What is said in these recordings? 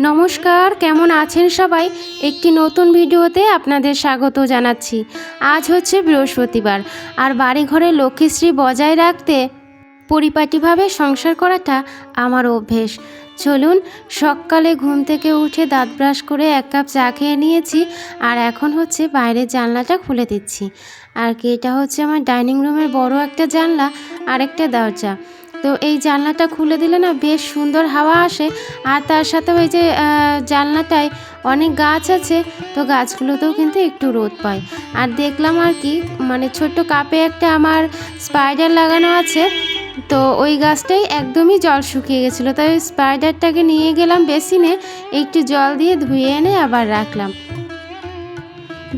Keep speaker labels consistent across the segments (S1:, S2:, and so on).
S1: নমস্কার, কেমন আছেন সবাই? একটি নতুন ভিডিওতে আপনাদের স্বাগত জানাচ্ছি। আজ হচ্ছে বৃহস্পতিবার, আর বাড়ি ঘরে লক্ষ্মীশ্রী বজায় রাখতে পরিপাটিভাবে সংসার করাটা আমার অভ্যেস। চলুন, সকালে ঘুম থেকে উঠে দাঁত ব্রাশ করে এক কাপ চা খেয়ে নিয়েছি, আর এখন হচ্ছে বাইরের জানলাটা খুলে দিচ্ছি। আর কি, এটা হচ্ছে আমার ডাইনিং রুমের বড় একটা জানলা আর একটা দরজা। তো এই জানলাটা খুলে দিলে না বেশ সুন্দর হাওয়া আসে। আর তার সাথে ওই যে জানলাটায় অনেক গাছ আছে, তো গাছগুলোতেও কিন্তু একটু রোদ পায়। আর দেখলাম আর কি মানে ছোট্ট কাপে একটা আমার স্পাইডার লাগানো আছে, তো ওই গাছটাই একদমই জল শুকিয়ে গেছিল। তাই ওই স্পাইডারটাকে নিয়ে গেলাম বেসিনে, একটু জল দিয়ে ধুয়ে এনে আবার রাখলাম।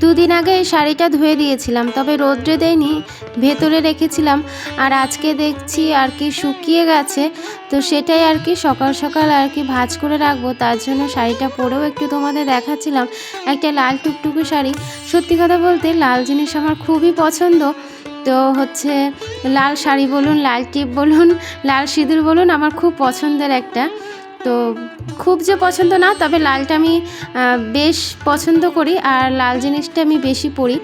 S1: দুদিন আগে এই শাড়িটা ধুয়ে দিয়েছিলাম, তবে রোদ্রে দেয়নি, ভেতরে রেখেছিলাম, আর আজকে দেখছি আর কি শুকিয়ে গেছে, তো সেটাই আর কি সকাল সকাল আর কি ভাজ করে রাখব, তার জন্য শাড়িটা পরেও একটু তোমাদের দেখাচ্ছিলাম, একটা লাল টুকটুকু শাড়ি। সত্যি কথা বলতে লাল জিনিস আমার খুবই পছন্দ, তো হচ্ছে লাল শাড়ি বলুন, লাল টিপ বলুন, লাল সিঁদুর বলুন, আমার খুব পছন্দের একটা। তো খুব যে পছন্দ না, তবে লালটা আমি বেশ পছন্দ করি আর লাল জিনিসটা আমি বেশি পরি।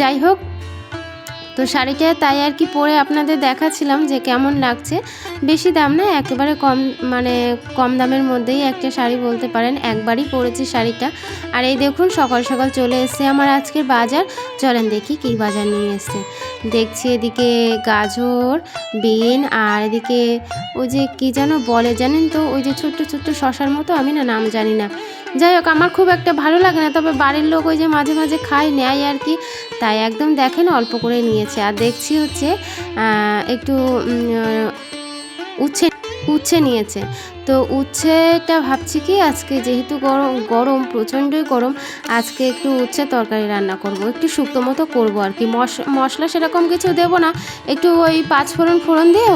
S1: যাই হোক, তো শাড়িটা তাই আর কি পরে আপনাদের দেখাচ্ছিলাম যে কেমন লাগছে। বেশি দাম না, একেবারে কম মানে কম দামের মধ্যেই একটা শাড়ি বলতে পারেন, একবারই পরেছি শাড়িটা। আর এই দেখুন, সকাল সকাল চলে এসছে আমার আজকের বাজার। চলেন দেখি কী বাজার নিয়ে এসছে। দেখছি এদিকে গাজর, বিন আর এদিকে ওই যে কী যেন বলে জানেন তো, ওই যে ছোট্ট ছোট্ট শশার মতো, আমি না নাম জানি না। যাই হোক, আমার খুব একটা ভালো লাগে না, তবে বাড়ির লোক ওই যে মাঝে মাঝে খায়, নেয় আর কি। তাই একদম দেখেন অল্প করে নিয়েছে। আর দেখছি হচ্ছে একটু উচ্ছে উচ্ছে নিয়েছে। তো উচ্ছেটা ভাবছি কি, আজকে যেহেতু গরম গরম, প্রচণ্ডই গরম, আজকে একটু উচ্ছে তরকারি রান্না করব। একটু শুক্তো মতো করব আর কি। মশ- মশলা সেরকম কিছু দেবো না, একটু ওই পাঁচ ফোড়ন ফোড়ন দিয়ে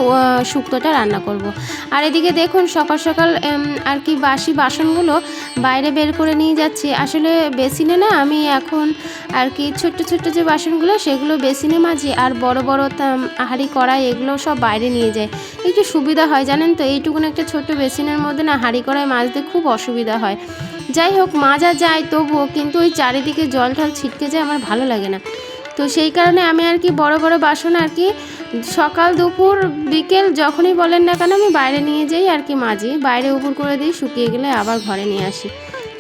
S1: শুক্তোটা রান্না করব। আর এদিকে দেখুন, সকাল সকাল আর কি বাসি বাসনগুলো বাইরে বের করে নিয়ে যাচ্ছি। আসলে বেসিনে না আমি এখন আর কি ছোট্ট ছোট্ট যে বাসনগুলো, সেগুলো বেসিনে মাজি আর বড় বড় হাঁড়ি কড়াই, এগুলো সব বাইরে নিয়ে যায় একটু সুবিধা হয়, জানেন তো? এইটুকুন একটা ছোট্ট বেসিনের মধ্যে না হাঁড়ি কড়াই মাজতে খুব অসুবিধা হয়। যাই হোক মাজা যায় তবুও কিন্তু ওই চারিদিকে জল টল ছিটকে যায় আমার ভালো লাগে না। তো সেই কারণে আমি আর কি বড় বড় বাসন আর কি সকাল, দুপুর, বিকেল যখনই বলেন না কেন আমি বাইরে নিয়ে যাই আর কি মাজি। বাইরে উপর করে দিই, শুকিয়ে গেলে আবার ঘরে নিয়ে আসি।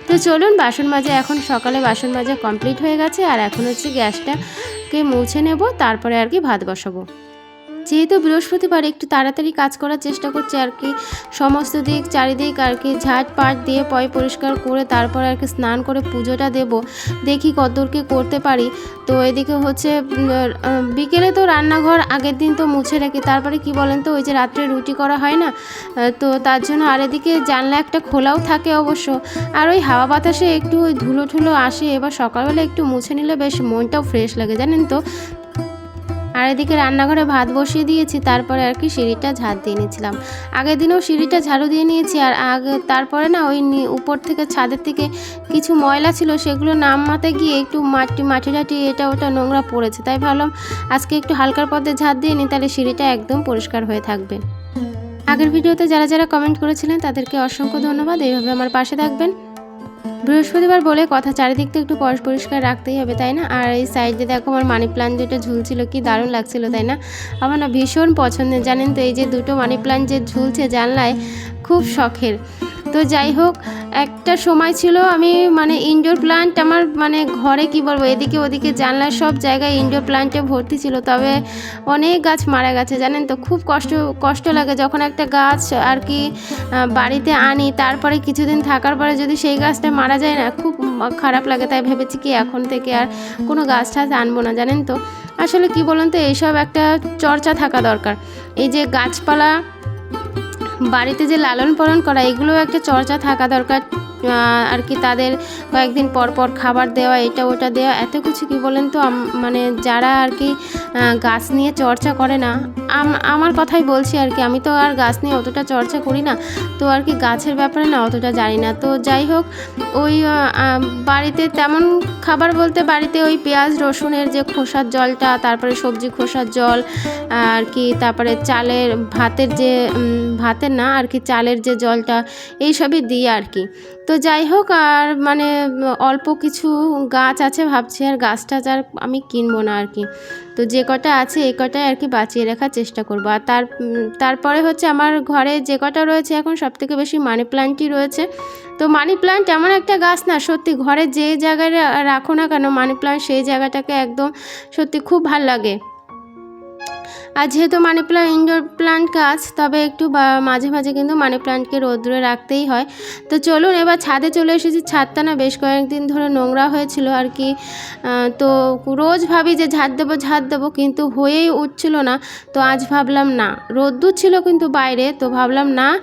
S1: তো চলুন, বাসন মাজা এখন সকালে বাসন মাজা কমপ্লিট হয়ে গেছে আর এখন হচ্ছে গ্যাসটাকে মুছে নেব, তারপরে আর কি ভাত বসাবো। যেহেতু বৃহস্পতিবার একটু তাড়াতাড়ি কাজ করার চেষ্টা করছি আর কি, সমস্ত দিক চারিদিক আর কি ঝাঁট পাট দিয়ে পয় পরিষ্কার করে তারপর আর কি স্নান করে পুজোটা দেব, দেখি কতদূর কি করতে পারি। তো এদিকে হচ্ছে বিকেলে তো রান্নাঘর, আগের দিন তো মুছে রাখি, তারপরে কি বলেন তো, ওই যে রাত্রে রুটি করা হয় না? তো তার জন্য আর এদিকে জানলা একটা খোলাও থাকে অবশ্য, আর ওই হাওয়া বাতাসে একটু ওই ধুলো ঠুলো আসে, এবার সকালবেলা একটু মুছে নিলে বেশ মনটাও ফ্রেশ লাগে, জানেন তো? আর এদিকে রান্নাঘরে ভাত বসিয়ে দিয়েছি, তারপরে আর কি সিঁড়িটা ঝাড় দিয়ে নিয়েছিলাম। আগের দিনেও সিঁড়িটা ঝাড়ু দিয়ে নিয়েছি, আর আগে তারপরে না ওই উপর থেকে ছাদের থেকে কিছু ময়লা ছিল, সেগুলো নামাতে গিয়ে একটু মাটি মাটি টাটি এটা ওটা নোংরা পড়েছে, তাই ভাবলাম আজকে একটু হালকার পথে ঝাড় দিয়ে নিই, তাহলে সিঁড়িটা একদম পরিষ্কার হয়ে থাকবে। আগের ভিডিওতে যারা যারা কমেন্ট করেছিলেন, তাদেরকে অসংখ্য ধন্যবাদ, এইভাবে আমার পাশে থাকবেন। বৃহস্পতিবার বলে কথা, চারিদিক তো একটু পরিষ- পরিষ্কার রাখতেই হবে, তাই না? আর এই সাইডে দেখো আমার মানি প্লান্ট দুটো ঝুলছিল, কি দারুণ লাগছিল, তাই না? আমার না ভীষণ পছন্দের, জানেন তো, এই যে দুটো মানি প্লান্ট যে ঝুলছে জানলায়, খুব শখের। তো যাই হোক, একটা সময় ছিল আমি মানে ইনডোর প্লান্ট আমার মানে ঘরে কি বলব, এদিকে ওদিকে জানলার সব জায়গায় ইনডোর প্লান্টে ভর্তি ছিল। তবে অনেক গাছ মারা গেছে, জানেন তো? খুব কষ্ট কষ্ট লাগে যখন একটা গাছ আর কি বাড়িতে আনি, তারপরে কিছুদিন থাকার পরে যদি সেই গাছটা মারা যায় না, খুব খারাপ লাগে। তাই ভেবেছি কি এখন থেকে আর কোনো গাছ টাছ আনব না, জানেন তো? আসলে কি বলুন তো, এইসব একটা চর্চা থাকা দরকার। এই যে গাছপালা বাড়িতে যে লালন পালন করা, এগুলোও একটা চর্চা থাকা দরকার। আর কি তাদের কয়েকদিন পর পর খাবার দেওয়া, এটা ওটা দেওয়া, এত কিছু কি বলেন তো? মানে যারা আর কি গাছ নিয়ে চর্চা করে না আমার কথাই বলছি আর কি। আমি তো আর গাছ নিয়ে অতটা চর্চা করি না। তো আর কি গাছের ব্যাপারে না অতটা জানি না। তো যাই হোক, ওই বাড়িতে তেমন খাবার বলতে বাড়িতে ওই পেঁয়াজ, রসুনের যে খোসার জলটা, তারপরে সবজি খোসার জল, আর কি, তারপরে চালের ভাতের যে ভাতের না, আর কি, চালের যে জলটা এইসবই দিই আর কি। তো যাই হোক, আর মানে অল্প কিছু গাছ আছে ভাবছি, আর গাছটা আর আমি কিনবো না আর কি। তো যে কটা আছে, এ কটাই আর কি বাঁচিয়ে রাখার চেষ্টা করব। আর তার তারপরে হচ্ছে আমার ঘরে যে কটা রয়েছে, এখন সব থেকে বেশি মানি প্লান্টই রয়েছে। তো মানি প্লান্ট এমন একটা গাছ না, সত্যি ঘরে যে জায়গায় রাখো না কেন মানি প্লান্ট সেই জায়গাটাকে একদম সত্যি খুব ভালো লাগে। আর যেহেতু মানি প্ল্যান্ট ইনডোর প্লান্ট গাছ, তবে একটু মাঝে মাঝে কিন্তু মানি প্লান্টকে রোদ্রে রাখতেই হয়। তো চলুন এবার ছাদে চলে এসেছি। ছাদটা না বেশ কয়েকদিন ধরে নোংরা হয়েছিল আর কি। তো রোজ ভাবি যে ঝাড় দেবো ঝাড় দেবো, কিন্তু হয়েই উঠছিল না। তো আজ ভাবলাম না, রোদ্দুর ছিল কিন্তু বাইরে। তো ভাবলাম না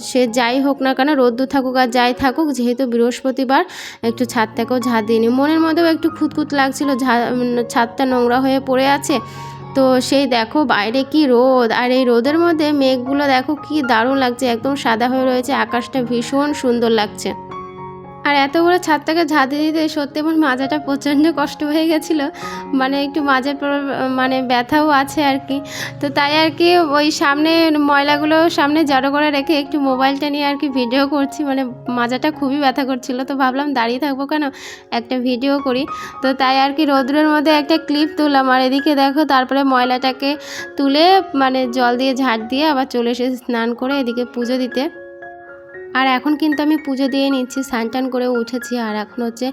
S1: সে যাই হোক না কেন, রোদ্দুর থাকুক আর যাই থাকুক, যেহেতু বৃহস্পতিবার, একটু ছাদটাকেও ঝাড় দিয়ে নিই মনের মধ্যেও একটু খুঁতখুত লাগছিল, ঝা- ছাদটা নোংরা হয়ে পড়ে আছে। তো সেই দেখো বাইরে কি রোদ, আর এই রোদের মধ্যে মেঘগুলো দেখো কি দারুণ লাগছে, একদম সাদা হয়ে রয়েছে, আকাশটা ভীষণ সুন্দর লাগছে। আর এত বড় ছাদটাকে ঝাঁতে দিতে সত্যি আমার মাজাটা প্রচণ্ড কষ্ট হয়ে গেছিল। মানে একটু মাজার মানে ব্যথাও আছে আর কি। তো তাই আর কি ওই সামনে ময়লাগুলো সামনে জড়ো করে রেখে একটু মোবাইলটা নিয়ে আর কি ভিডিও করছি। মানে মাজাটা খুবই ব্যথা করছিল। তো ভাবলাম দাঁড়িয়ে থাকব কেন? একটা ভিডিও করি। তো তাই আর কি রৌদ্রের মধ্যে একটা ক্লিপ তুললাম। আর এদিকে দেখো তারপরে ময়লাটাকে তুলে মানে জল দিয়ে ঝাড় দিয়ে আবার চলে এসে স্নান করে এদিকে পুজো দিতে। আর এখন কিন্তু আমি পুজো দিয়ে নিচ্ছি, স্নান করে উঠেছি। আর এখন হচ্ছে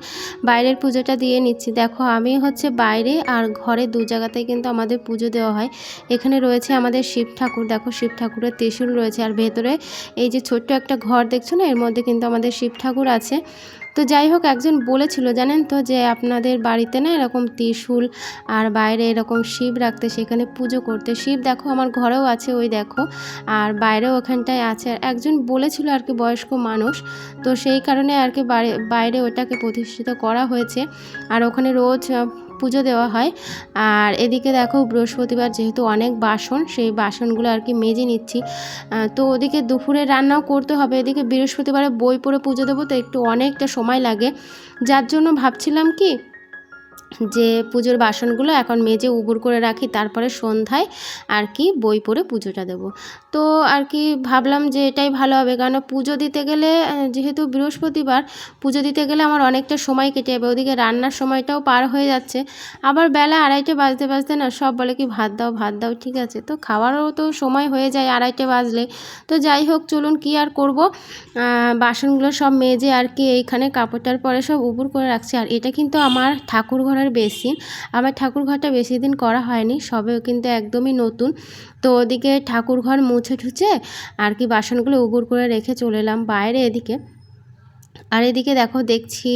S1: বাইরের পুজোটা দিয়ে নিচ্ছি। দেখো, আমি হচ্ছে বাইরে আর ঘরে দু জায়গাতেই কিন্তু আমাদের পুজো দেওয়া হয়। এখানে রয়েছে আমাদের শিব ঠাকুর। দেখো, শিব ঠাকুরের ত্রিশূল রয়েছে। আর ভেতরে এই যে ছোট্ট একটা ঘর দেখছ না, এর মধ্যে কিন্তু আমাদের শিব ঠাকুর আছে। তো যাই হোক, একজন বলেছিল, জানেন তো, যে আপনাদের বাড়িতে না এরকম ত্রিশুল আর বাইরে এরকম শিব রাখতে, সেখানে পুজো করতে। শিব দেখো, আমার ঘরেও আছে, ওই দেখো, আর বাইরেও ওখানটায় আছে। আর একজন বলেছিল আর কি, বয়স্ক মানুষ, তো সেই কারণে আর কি বাইরে ওটাকে প্রতিষ্ঠিত করা হয়েছে। আর ওখানে রোজ পুজো দেওয়া হয়। আর এদিকে দেখো বৃহস্পতিবার যেহেতু অনেক বাসন, সেই বাসনগুলো আর কি মেজে নিচ্ছি। তো ওদিকে দুপুরে রান্নাও করতে হবে। এদিকে বৃহস্পতিবারে বই পড়ে পুজো দেবো, তো একটু অনেকটা সময় লাগে। যার জন্য ভাবছিলাম কি যে পুজোর বাসনগুলো এখন মেজে উবুর করে রাখি, তারপরে সন্ধ্যায় আর কি বই পড়ে পুজোটা দেবো। তো আর কি ভাবলাম যে এটাই ভালো হবে কারণ পুজো দিতে গেলে যেহেতু বৃহস্পতিবার, পুজো দিতে গেলে আমার অনেকটা সময় কেটে যাবে। ওদিকে রান্নার সময়টাও পার হয়ে যাচ্ছে। আবার বেলা আড়াইটে বাজতে বাজতে না সব বলে কি, ভাত দাও ভাত দাও, ঠিক আছে। তো খাওয়ারও তো সময় হয়ে যায় আড়াইটে বাজলে। তো যাই হোক, চলুন কি আর করব। বাসনগুলো সব মেজে আর কি এইখানে কাপড়টার পরে সব উপর করে রাখছি। আর এটা কিন্তু আমার ঠাকুর ঘরের বেসিন আমার ঠাকুর ঘরটা বেশি দিন করা হয়নি সবে কিন্তু একদমই নতুন। তো ওদিকে ঠাকুর ঘর মুছে ঠুছে আর কি বাসনগুলো উবুর করে রেখে চলে এলাম বাইরে এদিকে। আর এদিকে দেখো দেখছি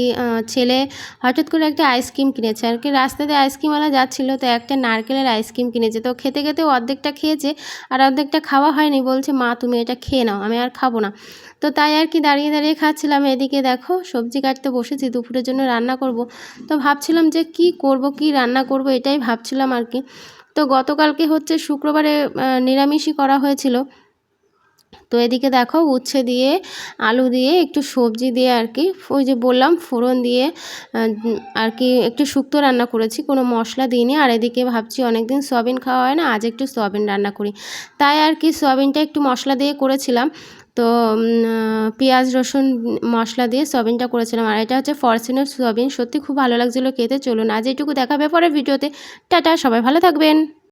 S1: ছেলে হঠাৎ করে একটা আইসক্রিম কিনেছে। আর কি রাস্তাতে আইসক্রিমওয়ালা যাচ্ছিল, তো একটা নারকেলের আইসক্রিম কিনেছে। তো খেতে খেতে অর্ধেকটা খেয়েছে আর অর্ধেকটা খাওয়া হয়নি। বলছে, মা, তুমি এটা খেয়ে নাও, আমি আর খাব না। তো তাই আর কি দাঁড়িয়ে দাঁড়িয়ে খাচ্ছিলাম। এদিকে দেখো সবজি কাটতে বসেছি, দুপুরের জন্য রান্না করব। তো ভাবছিলাম যে কি করব, কি রান্না করব এটাই ভাবছিলাম আর কি। তো গতকালকে হচ্ছে শুক্রবারে নিরামিষই করা হয়েছিল। তো এদিকে দেখো উচ্ছে দিয়ে, আলু দিয়ে, একটু সবজি দিয়ে আর কি, ওই যে বললাম ফোড়ন দিয়ে আর কি একটু শুক্তো রান্না করেছি, কোনো মশলা দিইনি। আর এদিকে ভাবছি অনেকদিন সয়াবিন খাওয়া হয় না, আজ একটু সয়াবিন রান্না করি। তাই আর কি সয়াবিনটা একটু মশলা দিয়ে করেছিলাম। তো পেঁয়াজ, রসুন মশলা দিয়ে সয়াবিনটা করেছিলাম। আর এটা হচ্ছে ফরচুনের সয়াবিন, সত্যি খুব ভালো লাগছিল খেতে। চলুন আজ এটুকু দেখাবে পরে ভিডিওতে। টাটা, সবাই ভালো থাকবেন।